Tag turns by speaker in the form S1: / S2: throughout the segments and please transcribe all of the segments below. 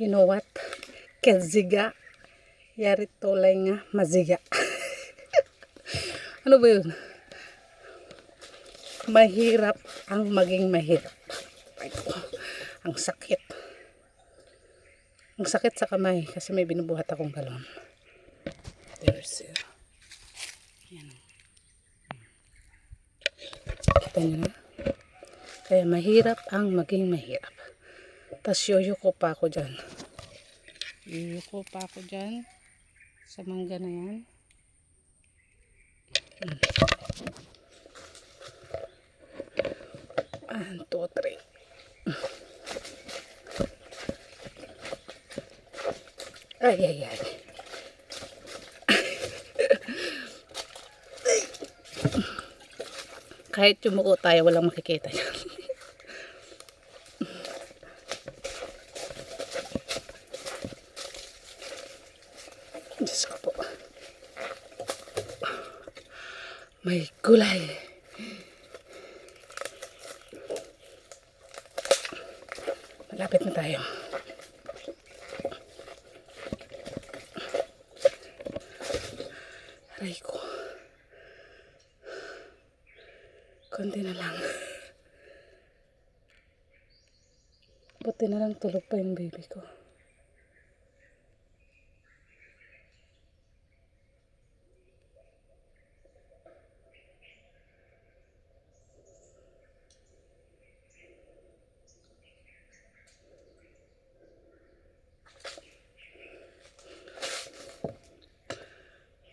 S1: You know what? Kaziga. Yari tulay nga, maziga. ano ba yun? Mahirap ang maging mahirap. Ang sakit. Ang sakit sa kamay kasi may binubuhat akong galon. There's it. Yan. Kita niyo na? Kaya mahirap ang maging mahirap. Tapos yoyo ko pa ako dyan. Yoyo ko pa ako dyan. Sa mangga na yan. Hmm. One, two, three. Ay, ay, ay. Kahit yumuko tayo, walang makikita yan. Diyos ko po. May gulay. Malapit na tayo. Aray ko. Konti na lang. Buti na lang tulog pa yung baby ko.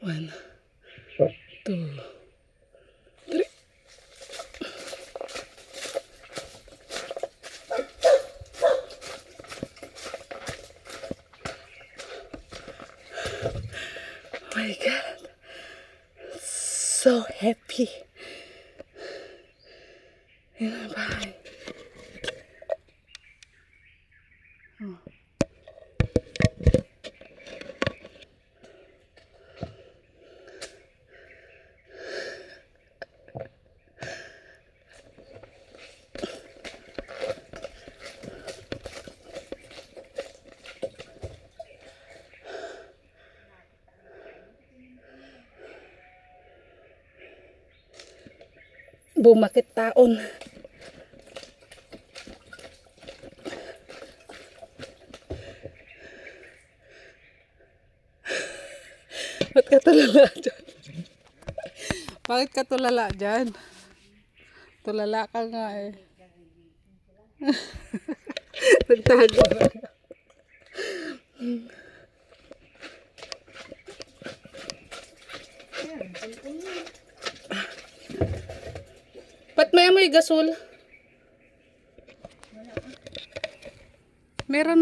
S1: One, two, three. Oh my God. So happy. In my. Oh. Bumakit taon. Ba't ka tulala dyan? Bakit ka tulala dyan? Tulala ka nga eh. Nagtago. Ba't may amoy gasol? Meron